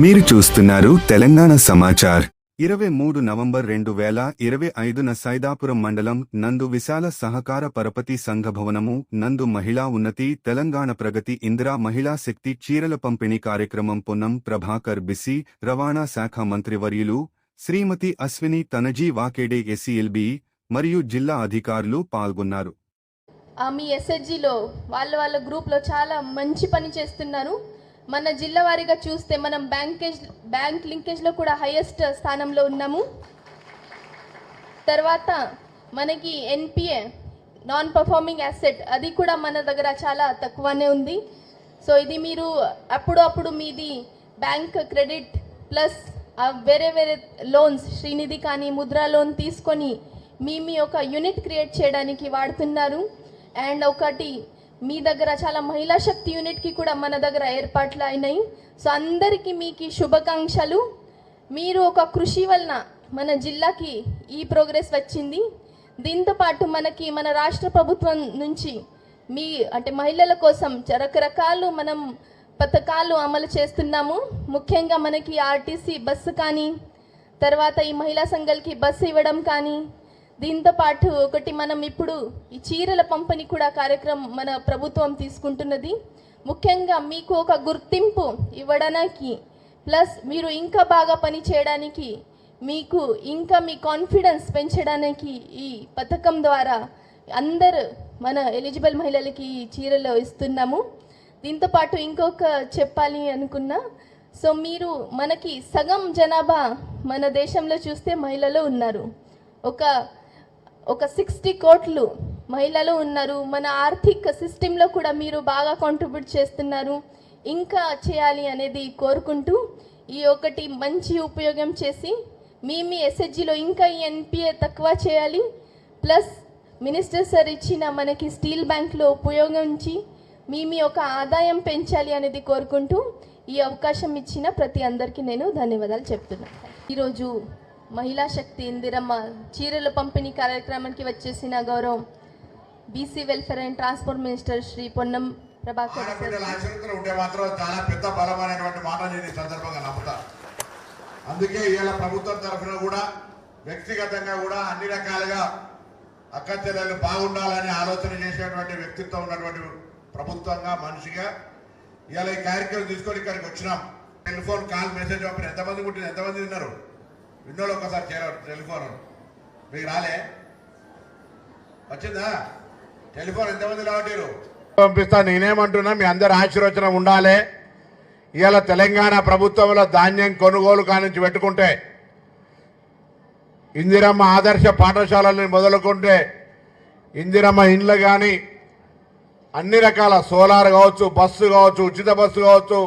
మీరు చూస్తున్నారు తెలంగాణ సమాచార్. ఇరవై మూడు నవంబర్ రెండు వేల ఇరవై ఐదున సైదాపురం మండలం నందు విశాల సహకార పరపతి సంఘ భవనము నందు మహిళా ఉన్నతి తెలంగాణ ప్రగతి ఇందిరా మహిళా శక్తి చీరల పంపిణీ కార్యక్రమం పొన్నం ప్రభాకర్ బిసి రవాణా శాఖ మంత్రివర్యులు శ్రీమతి అశ్విని తనజీ వాకేడే ఎస్సీఎల్బీ మరియు జిల్లా అధికారులు పాల్గొన్నారు. మీ ఎస్ఎస్జిలో వాళ్ళ వాళ్ళ గ్రూప్లో చాలా మంచి పని చేస్తున్నారు. మన జిల్లా వారీగా చూస్తే మనం బ్యాంకేజ్ బ్యాంక్ లింకేజ్లో కూడా హైయెస్ట్ స్థానంలో ఉన్నాము. తర్వాత మనకి ఎన్పిఏ నాన్ పర్ఫార్మింగ్ అసెట్ అది కూడా మన దగ్గర చాలా తక్కువనే ఉంది. సో ఇది మీరు అప్పుడు అప్పుడు మీది బ్యాంక్ క్రెడిట్ ప్లస్ ఆ వేరే వేరే లోన్స్ శ్రీనిధి కానీ ముద్రా లోన్ తీసుకొని మీ మీ ఒక యూనిట్ క్రియేట్ చేయడానికి వాడుతున్నారు. అండ్ ఒకటి మీ దగ్గర చాలా మహిళా శక్తి యూనిట్కి కూడా మన దగ్గర ఏర్పాట్లు అయినాయి. సో అందరికీ మీకు శుభాకాంక్షలు. మీరు ఒక కృషి వలన మన జిల్లాకి ఈ ప్రోగ్రెస్ వచ్చింది. దీంతో పాటు మనకి మన రాష్ట్ర ప్రభుత్వం నుంచి మీ అంటే మహిళల కోసం చ- రకరకాలు మనం పథకాలు అమలు చేస్తున్నాము. ముఖ్యంగా మనకి ఆర్టీసీ బస్సు కానీ తర్వాత ఈ మహిళా సంఘాలకి బస్సు ఇవ్వడం కానీ దీంతో పాటు ఒకటి మనం ఇప్పుడు ఈ చీరల పంపిణీ కూడా కార్యక్రమం మన ప్రభుత్వం తీసుకుంటున్నది. ముఖ్యంగా మీకు ఒక గుర్తింపు ఇవ్వడానికి ప్లస్ మీరు ఇంకా బాగా పని చేయడానికి మీకు ఇంకా మీ కాన్ఫిడెన్స్ పెంచడానికి ఈ పథకం ద్వారా అందరు మన ఎలిజిబుల్ మహిళలకి ఈ చీరలు ఇస్తున్నాము. దీంతో పాటు ఇంకొక చెప్పాలి అనుకున్నా సో మీరు మనకి సగం జనాభా మన దేశంలో చూస్తే మహిళలు ఉన్నారు. ఒక ఒక సిక్స్టీ కోట్లు మహిళలు ఉన్నారు. మన ఆర్థిక సిస్టంలో కూడా మీరు బాగా కాంట్రిబ్యూట్ చేస్తున్నారు. ఇంకా చేయాలి అనేది కోరుకుంటూ ఈ ఒకటి మంచి ఉపయోగం చేసి మీ మీ ఎస్హెచ్జిలో ఇంకా ఈ ఎన్పిఏ తక్కువ చేయాలి. ప్లస్ మినిస్టర్ సార్ ఇచ్చిన మనకి స్టీల్ బ్యాంక్లో ఉపయోగించి మీ మీ ఒక ఆదాయం పెంచాలి అనేది కోరుకుంటూ ఈ అవకాశం ఇచ్చిన ప్రతి అందరికీ నేను ధన్యవాదాలు చెప్తున్నాను. ఈరోజు మహిళా శక్తి ఇందిరమ్మ చీరల పంపిణీ కార్యక్రమానికి వచ్చేసిన గౌరవం BC welfare and transport minister Shri Ponnam Prabhakar ఉంటే మాత్రం చాలా పెద్ద బలమైనటువంటి మాట నేను సందర్భంగా నమ్ముతా. అందుకే ఇవాళ ప్రభుత్వం తరఫున కూడా వ్యక్తిగతంగా కూడా అన్ని రకాలుగా అక్క చెల్లెలు బాగుండాలని ఆలోచన చేసేటువంటి వ్యక్తిత్వం ఉన్నటువంటి ప్రభుత్వంగా మనిషిగా ఇవాళ ఈ కార్యక్రమం తీసుకొని ఇక్కడికి వచ్చినాం. టెలిఫోన్ కాల్ మెసేజ్ పంపిన ఎంతమంది పుట్టిన ఎంతమంది విన్నారు విండోలో ఒకసారి చేరారు టెలిఫోన్. మీకు రాలే? వచ్చిందా? టెలిఫోన్ ఎంతమంది రావట్లేరు పంపిస్తా నేనేమంటున్నా మీ అందరి ఆశీర్వచనం ఉండాలి. ఇవాళ తెలంగాణ ప్రభుత్వంలో ధాన్యం కొనుగోలు కానించి పెట్టుకుంటే ఇందిరమ్మ ఆదర్శ పాఠశాలని మొదలుకుంటే ఇందిరమ్మ ఇండ్లు కానీ అన్ని రకాల సోలార్ కావచ్చు బస్సు కావచ్చు ఉచిత బస్సు కావచ్చు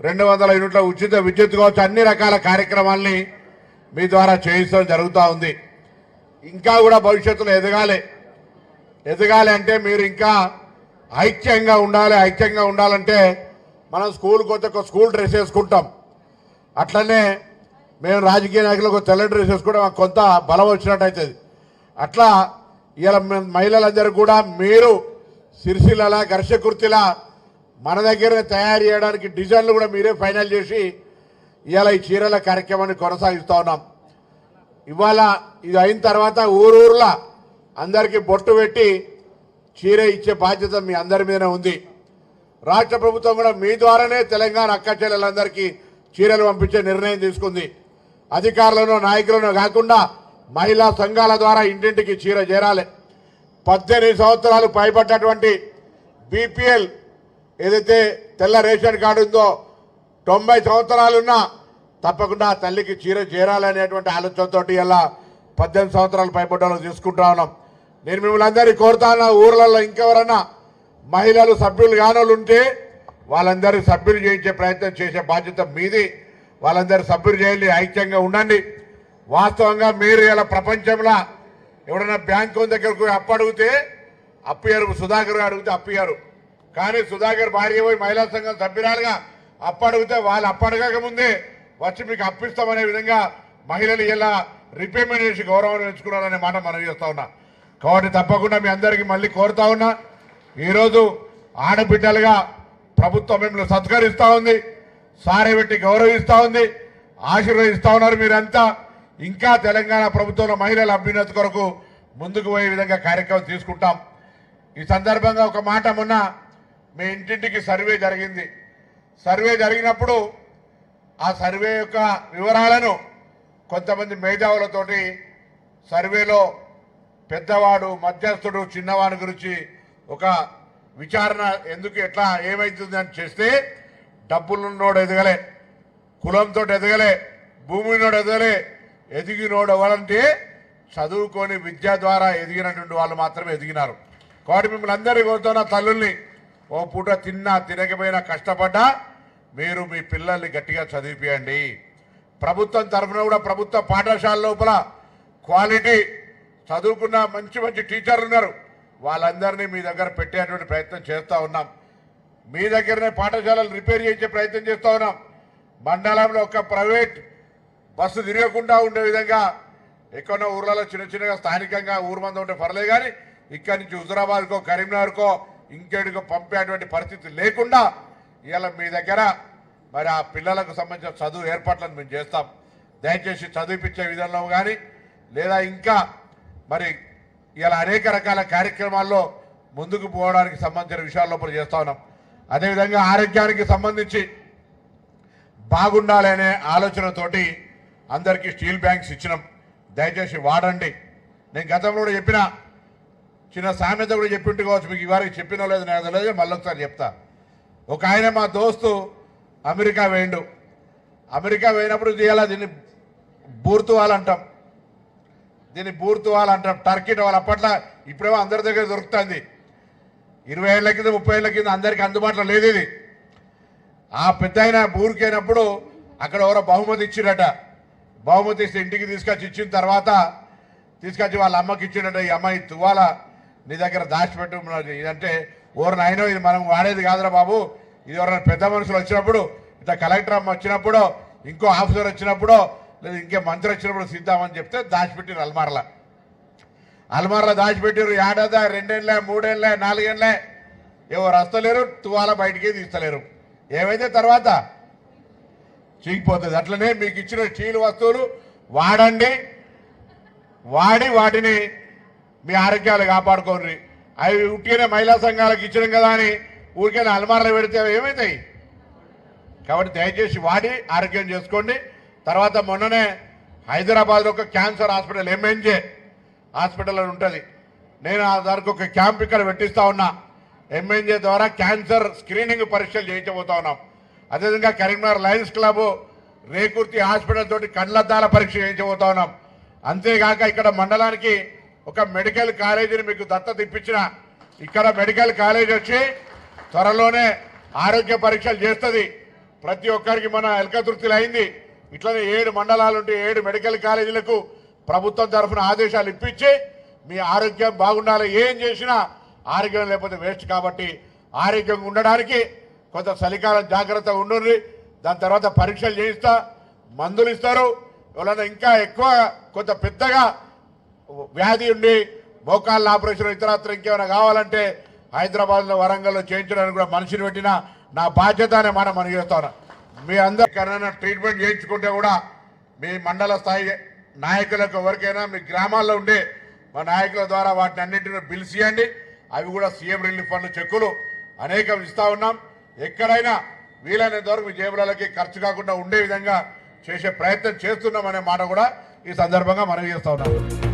రెండు వందల యూనిట్ల ఉచిత విద్యుత్ కావచ్చు అన్ని రకాల కార్యక్రమాల్ని మీ ద్వారా చేయించడం జరుగుతూ ఉంది. ఇంకా కూడా భవిష్యత్తులో ఎదగాలి. ఎదగాలి అంటే మీరు ఇంకా ఐక్యంగా ఉండాలి ఐక్యంగా ఉండాలంటే మనం స్కూల్ కొత్త ఒక స్కూల్ డ్రెస్ వేసుకుంటాం. అట్లనే మేము రాజకీయ నాయకులు ఒక తెల్ల డ్రెస్ వేసుకుంటే మాకు కొంత బలం వచ్చినట్టు అవుతుంది అట్లా ఇలా మహిళలందరూ కూడా మీరు సిరిసిల్లలా ఘర్షకుర్తిలా మన దగ్గర తయారు చేయడానికి డిజైన్లు కూడా మీరే ఫైనల్ చేసి ఇవాళ ఈ చీరల కార్యక్రమాన్ని కొనసాగిస్తూ ఉన్నాం. ఇవాళ ఇది అయిన తర్వాత ఊరూర్లా అందరికీ బొట్టు పెట్టి చీర ఇచ్చే బాధ్యత మీ అందరి మీదనే ఉంది. రాష్ట్ర ప్రభుత్వం కూడా మీ ద్వారానే తెలంగాణ అక్క చెల్లెలందరికీ చీరలు పంపించే నిర్ణయం తీసుకుంది. అధికారులను నాయకులను కాకుండా మహిళా సంఘాల ద్వారా ఇంటింటికి చీర చేరాలి. పద్దెనిమిది సంవత్సరాలు పైబడ్డటువంటి బీపీఎల్ ఏదైతే తెల్ల రేషన్ కార్డు ఉందో తొంభై సంవత్సరాలున్నా తప్పకుండా తల్లికి చీర చేరాలనేటువంటి ఆలోచనతో ఇలా పద్దెనిమిది సంవత్సరాలు పైపడ్డాలో తీసుకుంటా ఉన్నాం. నేను మిమ్మల్ని అందరినీ కోరుతా ఉన్నా ఊర్లలో ఇంకెవరన్నా మహిళలు సభ్యులు కానోళ్ళు ఉంటే వాళ్ళందరూ సభ్యులు చేయించే ప్రయత్నం చేసే బాధ్యత మీది. వాళ్ళందరూ సభ్యులు చేయండి ఐక్యంగా ఉండండి. వాస్తవంగా మీరు ఇలా ప్రపంచంలో ఎవరైనా బ్యాంకు దగ్గరకు అప్పు అడిగితే అప్పియారు సుధాకర్ అడిగితే అప్పియారు కానీ సుధాకర్ భార్య పోయి మహిళా సంఘం సభ్యురాలుగా అప్పు అడిగితే వాళ్ళు అప్పు అడగక ముందే వచ్చి మీకు అప్పిస్తామనే విధంగా మహిళలు ఎలా రిపేమెంట్ చేసి గౌరవం ఎంచుకున్నారనే మాట మనం చేస్తా ఉన్నా. కాబట్టి తప్పకుండా మీ అందరికీ మళ్ళీ కోరుతా ఉన్నా. ఈరోజు ఆడబిడ్డలుగా ప్రభుత్వం మిమ్మల్ని సత్కరిస్తూ ఉంది. సారే పెట్టి గౌరవిస్తూ ఉంది. ఆశీర్వదిస్తూ ఉన్నారు మీరంతా. ఇంకా తెలంగాణ ప్రభుత్వంలో మహిళల అభ్యున్నతి కొరకు ముందుకు పోయే విధంగా కార్యక్రమం తీసుకుంటాం. ఈ సందర్భంగా ఒక మాట మొన్న మీ ఇంటింటికి సర్వే జరిగింది. సర్వే జరిగినప్పుడు ఆ సర్వే యొక్క వివరాలను కొంతమంది మేధావులతోటి సర్వేలో పెద్దవాడు మధ్యస్థుడు చిన్నవాడి గురించి ఒక విచారణ ఎందుకు ఎట్లా ఏమవుతుంది అని చేస్తే డబ్బులున్నోడు ఎదగలే కులంతో ఎదగలే భూమినోడు ఎదగలే ఎదిగినోడు ఎవరంటే చదువుకొని విద్య ద్వారా ఎదిగినటువంటి వాళ్ళు మాత్రమే ఎదిగినారు. కాబట్టి మిమ్మల్ని అందరికీ కోరుతున్న తల్లుల్ని ఓ పూట తిన్నా తినకపోయినా కష్టపడ్డా మీరు మీ పిల్లల్ని గట్టిగా చదివిపియండి. ప్రభుత్వం తరఫున కూడా ప్రభుత్వ పాఠశాల లోపల క్వాలిటీ చదువుకున్న మంచి మంచి టీచర్లు ఉన్నారు. వాళ్ళందరినీ మీ దగ్గర పెట్టేటువంటి ప్రయత్నం చేస్తూ ఉన్నాం. మీ దగ్గరనే పాఠశాలలు రిపేర్ చేసే ప్రయత్నం చేస్తూ ఉన్నాం. మండలంలో ఒక ప్రైవేట్ బస్సు తిరగకుండా ఉండే విధంగా ఎక్కడో ఊర్లలో చిన్న చిన్నగా స్థానికంగా ఊరు మంది ఉంటే పర్లేదు కానీ ఇక్కడి నుంచి హుజరాబాద్కో కరీంనగర్కో ఇంకేడికో పంపేటువంటి పరిస్థితి లేకుండా ఇవాళ మీ దగ్గర మరి ఆ పిల్లలకు సంబంధించిన చదువు ఏర్పాట్లను మేము చేస్తాం. దయచేసి చదివిపించే విధంలో కానీ లేదా ఇంకా మరి ఇలా అనేక రకాల కార్యక్రమాల్లో ముందుకు పోవడానికి సంబంధించిన విషయాల లోపల చేస్తా ఉన్నాం. అదేవిధంగా ఆరోగ్యానికి సంబంధించి బాగుండాలి అనే ఆలోచనతోటి అందరికీ స్టీల్ బ్యాంక్స్ ఇచ్చినాం. దయచేసి వాడండి. నేను గతంలో కూడా చెప్పిన చిన్న సామెత కూడా చెప్పింటి కావచ్చు మీకు ఇవారికి చెప్పినో లేదు నాకు తెలియదు మళ్ళీ ఒకసారి చెప్తాను ఒక ఆయన మా దోస్తు అమెరికా వేయండు అమెరికా పోయినప్పుడు చేయాలా దీన్ని బూర్తువాల్ అంటాం దీన్ని బూర్తువాల్ అంటాం టర్కీ వాళ్ళు అప్పట్లో ఇప్పుడేమో అందరి దగ్గర దొరుకుతుంది. ఇరవై ఏళ్ళ కింద ముప్పై ఏళ్ళ కింద అందరికీ అందుబాటులో లేదు ఇది. ఆ పెద్ద ఆయన ఊరికైనప్పుడు అక్కడ ఎవరో బహుమతి ఇచ్చిండట బహుమతి ఇస్తే ఇంటికి తీసుకొచ్చి ఇచ్చిన తర్వాత తీసుకొచ్చి వాళ్ళ అమ్మకి ఇచ్చిండట ఈ అమ్మాయి తువాల నీ దగ్గర దాచిపెట్టు. ఇదంటే ఓరు నాయనో ఇది మనం వాడేది కాదురా బాబు. ఇది ఎవరైనా పెద్ద మనుషులు వచ్చినప్పుడు ఇంత కలెక్టర్ అమ్మ వచ్చినప్పుడు ఇంకో ఆఫీసర్ వచ్చినప్పుడు లేదా ఇంకే మంత్రి వచ్చినప్పుడు సిద్ధామని చెప్తే దాచిపెట్టిరు అల్మార్ల. అల్మార్ల దాచిపెట్టిరు ఏడాదా రెండేళ్ళే మూడేళ్ళే నాలుగేళ్ళే. ఏవో వస్తలేరు తువాల బయటికి తీస్తలేరు. ఏమైతే తర్వాత? చీకిపోతుంది అట్లనే మీకు ఇచ్చిన స్టీల్ వస్తువులు వాడండి. వాడి వాటిని మీ ఆరోగ్యాలు కాపాడుకోండి. అవి ఉట్టిగానే మహిళా సంఘాలకు ఇచ్చడం కదా అని ఊరికైనా అల్మార్లో పెడితే ఏమవుతాయి కాబట్టి దయచేసి వాడి ఆరోగ్యం చేసుకోండి. తర్వాత మొన్ననే హైదరాబాద్లో ఒక క్యాన్సర్ హాస్పిటల్ ఎంఎన్జే హాస్పిటల్ అని ఉంటుంది. నేను ఆ దానికి ఒక క్యాంప్ ఇక్కడ పెట్టిస్తా ఉన్నా. ఎంఎన్జే ద్వారా క్యాన్సర్ స్క్రీనింగ్ పరీక్షలు చేయించబోతా ఉన్నాం. అదేవిధంగా Karimnagar lions club Rekurthi hospital తోటి కళ్ళద్దాల పరీక్ష చేయించబోతా ఉన్నాం. అంతేగాక ఇక్కడ మండలానికి ఒక మెడికల్ కాలేజీని మీకు దత్తత ఇప్పించిన ఇక్కడ మెడికల్ కాలేజ్ వచ్చి త్వరలోనే ఆరోగ్య పరీక్షలు చేస్తుంది. ప్రతి ఒక్కరికి మన ఎలకతృప్తిలు అయింది. ఇట్లనే ఏడు మండలాలు ఉంటే ఏడు మెడికల్ కాలేజీలకు ప్రభుత్వం తరఫున ఆదేశాలు ఇప్పించి మీ ఆరోగ్యం బాగుండాలి. ఏం చేసినా ఆరోగ్యం లేకపోతే వేస్ట్ కాబట్టి ఆరోగ్యంగా ఉండడానికి కొంత చలికాలం జాగ్రత్తగా ఉండండి. దాని తర్వాత పరీక్షలు చేయిస్తా మందులు ఇస్తారు. ఎవరైనా ఇంకా ఎక్కువ కొంత పెద్దగా వ్యాధి ఉండి మోకాళ్ళ ఆపరేషన్ ఇతరత్ర ఇంకేమైనా కావాలంటే హైదరాబాద్లో వరంగల్లో చేయించడానికి కూడా మనిషిని పెట్టిన నా బాధ్యత అనే మాట మనం చేస్తాను మీ అందరు కరోనా ట్రీట్మెంట్ చేయించుకుంటే కూడా మీ మండల స్థాయి నాయకులకు ఎవరికైనా మీ గ్రామాల్లో ఉండే మా నాయకుల ద్వారా వాటిని అన్నింటినీ బిల్స్ ఇవ్వండి అవి కూడా సీఎం రిలీఫ్ ఫండ్ చెక్కులు అనేకం ఇస్తా ఉన్నాం. ఎక్కడైనా వీలైనంత వరకు మీ జేబులకి ఖర్చు కాకుండా ఉండే విధంగా చేసే ప్రయత్నం చేస్తున్నాం అనే మాట కూడా ఈ సందర్భంగా మనవి చేస్తా ఉన్నాం.